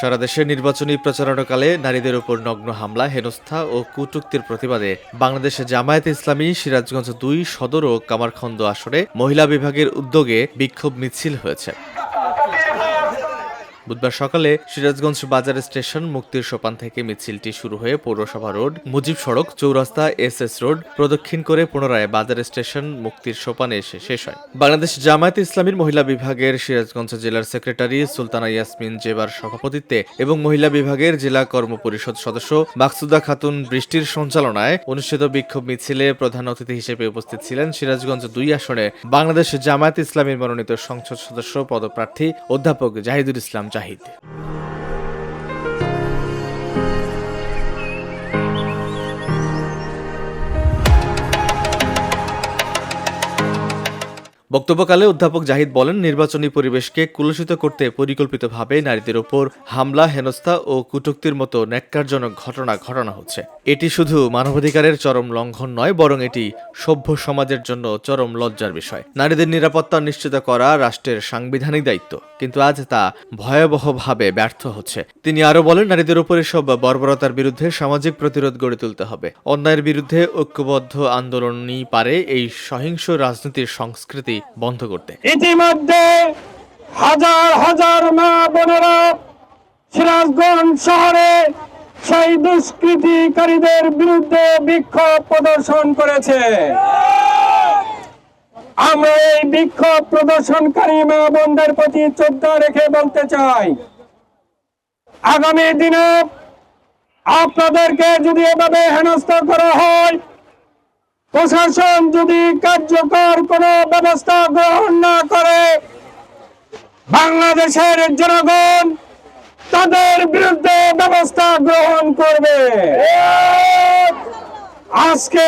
সারা দেশে নির্বাচনী প্রচারণাকালে নারীদের উপর নগ্ন হামলা, হেনস্থা ও কুটুক্তির প্রতিবাদে বাংলাদেশে জামায়াত ইসলামী সিরাজগঞ্জ দুই সদর ও কামারখন্দ আসরে মহিলা বিভাগের উদ্যোগে বিক্ষোভ মিছিল হয়েছে। বুধবার সকালে সিরাজগঞ্জ বাজার স্টেশন মুক্তির সোপান থেকে মিছিলটি শুরু হয়ে পৌরসভা রোড, মুজিব সড়ক, চৌরাস্তা এস এস রোড প্রদক্ষিণ করে পুনরায় বাজার স্টেশন মুক্তির সোপানে এসে শেষ হয়। বাংলাদেশ জামায়াত ইসলামীর মহিলা বিভাগের সিরাজগঞ্জ জেলার সেক্রেটারি সুলতানা ইয়াসমিন জেবার সভাপতিত্বে এবং মহিলা বিভাগের জেলা কর্ম পরিষদ সদস্য মাকসুদা খাতুন বৃষ্টির সঞ্চালনায় অনুষ্ঠিত বিক্ষোভ মিছিলে প্রধান অতিথি হিসেবে উপস্থিত ছিলেন সিরাজগঞ্জ দুই আসনে বাংলাদেশ জামায়াত ইসলামীর মনোনীত সংসদ সদস্য, পদপ্রার্থী অধ্যাপক জাহিদুল ইসলাম জাহিদ বক্তব্যকালে অধ্যাপক জাহিদ বলেন, নির্বাচনী পরিবেশকে কুলুষিত করতে পরিকল্পিতভাবে নারীদের ওপর হামলা, হেনস্থা ও কটূক্তির মতো ন্যাক্কারজনক ঘটনা ঘটানো হচ্ছে। এটি শুধু মানবাধিকারের চরম লঙ্ঘন নয়, বরং এটি সভ্য সমাজের জন্য চরম লজ্জার বিষয়। নারীদের নিরাপত্তা নিশ্চিত করা রাষ্ট্রের সাংবিধানিক দায়িত্ব। কিন্তু আজ তা ভয়াবহভাবে ব্যর্থ হচ্ছে। তিনি আরও বলেন, নারীদের উপর এসব বর্বরতার বিরুদ্ধে সামাজিক প্রতিরোধ গড়ে তুলতে হবে। অন্যায়ের বিরুদ্ধে ঐক্যবদ্ধ আন্দোলনই পারে এই সহিংস রাজনীতির সংস্কৃতি বন্ধ করতে। ইতিমধ্যে হাজার হাজার মা বোনেরা সিরাজগঞ্জ শহরে সেই দুষ্কৃতিকারীদের বিরুদ্ধে বিক্ষোভ প্রদর্শন করেছে। আমরা এই বিক্ষোভ প্রদর্শনকারী মা বোনদের প্রতি শ্রদ্ধা রেখে বলতে চাই। আগামী দিনে আপনাদেরকে যদি এভাবে হেনস্থ করা হয়, প্রশাসন যদি কার্যকর কোনো ব্যবস্থা গ্রহণ না করে, বাংলাদেশের জনগণ তাদের বিরুদ্ধে ব্যবস্থা গ্রহণ করবে। আজকে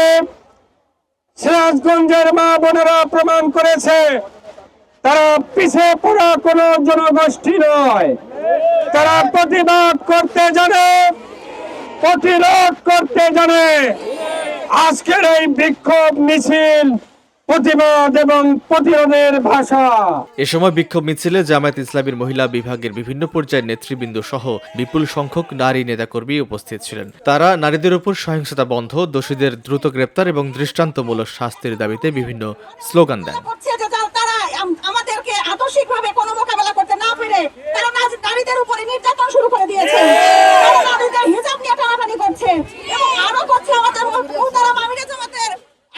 সিরাজগঞ্জের মা বোনেরা প্রমাণ করেছে, তারা পিছিয়ে পড়া কোনো জনগোষ্ঠী নয়। তারা প্রতিবাদ করতে জানে, প্রতিরোধ করতে জানে। আজকের এই বিক্ষোভ মিছিল প্রতিবাদ এবং প্রতিরোধের ভাষা। এ সময় বিক্ষোভ মিছিলে জামায়াত ইসলামীর মহিলা বিভাগের বিভিন্ন পর্যায়ের নেতৃবৃন্দ সহ বিপুল সংখ্যক নারী নেতাকর্মী উপস্থিত ছিলেন। তারা নারীদের উপর সহিংসতা বন্ধ দোষীদের দ্রুত গ্রেপ্তার এবং দৃষ্টান্তমূলক শাস্তির দাবিতে বিভিন্ন স্লোগান দেন। আমাদেরকে আদর্শিকভাবে কোনো মোকাবেলা করতে না পেরে তারা নারীদের উপরে নির্যাতন শুরু করে দিয়েছে তারা নারীদের হিজাব নিয়ে টানাটানি করছে এবং আরও করছে আমাদের মুহতারাম আমিরে জামাতের আইন-